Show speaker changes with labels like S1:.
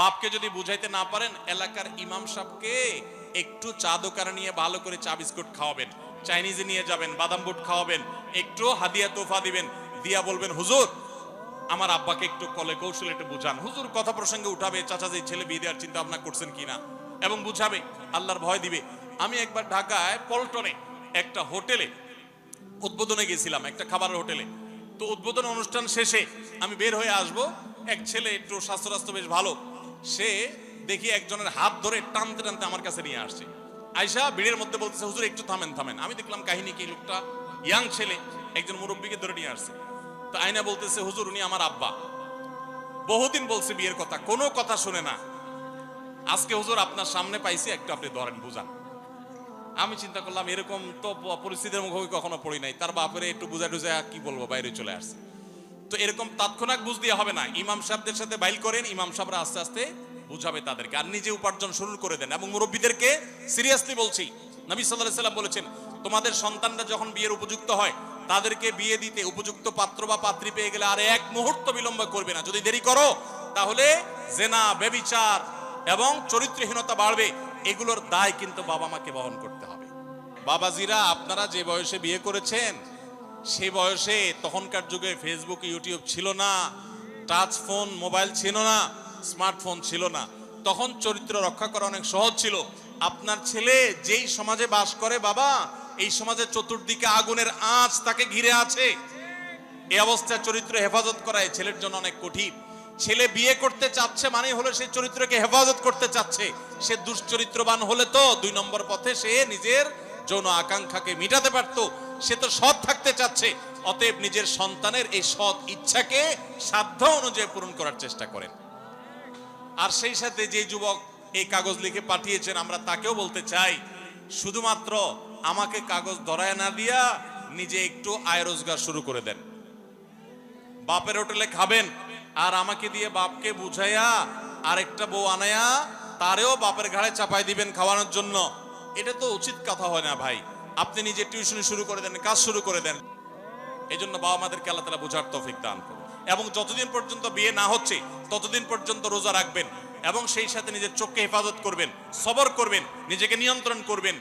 S1: বাপকে যদি বুঝাইতে না পারেন, এলাকার ইমাম সাহেবকে একটু চা দোকানে নিয়ে ভালো করে চা বিস্কুট খাওয়াবেন, চাইনিজে নিয়ে যাবেন, বাদাম বুট খাওয়াবেন, একটু হাদিয়া তোফা দিবেন, দিয়া বলবেন, হুজুর, আমার আব্বাকে একটু কলে কৌশলে একটু বুঝান। হুজুর কথা প্রসঙ্গে উঠাবে চাচা যে ছেলে বিয়ে দেওয়ার চিন্তা ভাবনা করছেন কিনা? এবং বুঝাবে, আল্লাহর ভয় দিবে। আমি একবার ঢাকায় পল্টনে একটা হোটেলে উদ্বোধনে গেছিলাম, একটা খাবারের হোটেলে। তো উদ্বোধন অনুষ্ঠান শেষে আমি বের হয়ে আসব। এক ছেলে একটু স্বাস্থ্য রাস্ত্র বেশ ভালো সে দেখি একজনের হাত ধরে টানতে টানতে আমার কাছে নিয়ে আসছে। আয়সা ভিড়ের মধ্যে বলতেছে, হুজুর, একটু থামেন থামেন। আমি দেখলাম কাহিনী কি, লোকটা ইয়াং ছেলে, একজন মুরব্বীকে ধরে নিয়ে আসছে। তো আয়না বলতেছে, হুজুর, উনি আমার আব্বা। বহুদিন বলছে বিয়ের কথা, কোনো কথা শুনে না। আজকে হুজুর, আপনার সামনে পাইছি, একটু আপনি ধরেন, বুঝান। আমি চিন্তা করলাম, এরকম তো পরিস্থিতির মুখোমুখি কখনো পড়ি নাই। তার বাপরে একটু বুঝা টুজা কি বলব, বাইরে চলে আসছে। তো এরকম তাৎক্ষণিক বুঝ দিয়ে হবে না। ইমাম সাহেবদের সাথে বাইল করেন, ইমাম সাহেবরা আস্তে আস্তে বুঝাবে তাদেরকে। আর নিজে উপার্জন শুরু করে দেন এবং মুরব্বীদেরকে সিরিয়াসলি বলছি, নবী সাল্লাহ সাল্লাম বলেছেন, তোমাদের সন্তানরা যখন বিয়ের উপযুক্ত হয়, তাদেরকে বিয়ে দিতে উপযুক্ত পাত্র বা পাত্রী পেয়ে গেলে আর এক মুহূর্ত বিলম্ব করবে না। যদি দেরি করো, তাহলে জেনা বেবিচার এবং চরিত্রহীনতা বাড়বে। এগুলোর দায় কিন্তু বাবা মাকে বহন করতে হবে। বাবাজিরা, আপনারা যে বয়সে বিয়ে করেছেন সেই বয়সে তখনকার যুগে ফেসবুক ইউটিউব ছিল না টাচ ফোন মোবাইল ছিল না স্মার্টফোন ছিল না। তখন চরিত্র রক্ষা করা অনেক সহজ ছিল। আপনার ছেলে যেই সমাজে বাস করে, বাবা, এই সমাজের চতুর্দিকে আগুনের আঁচ তাকে ঘিরে আছে। এই অবস্থায় চরিত্র হেফাজত করা ছেলের জন্য অনেক কঠিন। ছেলে বিয়ে করতে চাচ্ছে মানে হলো সেই চরিত্রকে হেফাজত করতে চাচ্ছে। সে দুশ্চরিত্রবান হলে তো দুই নম্বর পথে সে নিজের যৌন আকাঙ্ক্ষাকে মিটাতে পারত। সে তো সৎ থাকতে চাচ্ছে। অতএব নিজের সন্তানের এই সৎ ইচ্ছাকে সাধ্য অনুযায়ী পূরণ করার চেষ্টা করেন। আর সেই সাথে যে যুবক এই কাগজ লিখে পাঠিয়েছেন, আমরা তাকেও বলতে চাই, শুধুমাত্র আমাকে কাগজ ধরায় না দিয়া নিজে একটু আয় রোজগার শুরু করে দেন। বাপের হোটেলে খাবেন, আর আমাকে দিয়ে বাপকে বুঝাইয়া আরেকটা বউ আনায়া তারেও বাপের ঘাড়ে চাপাই দিবেন খাওয়ানোর জন্য। এটা তো উচিত কথা হয় না ভাই। আপনি নিজে টিউশন শুরু করে দেন, কাজ শুরু করে দেন। এই জন্য বাবা মাদেরকে আল্লাহ তালা বোঝার তফিক দান করুন। এবং যতদিন পর্যন্ত বিয়ে না হচ্ছে, ততদিন পর্যন্ত রোজা রাখবেন এবং সেই সাথে নিজের চোখকে হেফাজত করবেন, সবর করবেন, নিজেকে নিয়ন্ত্রণ করবেন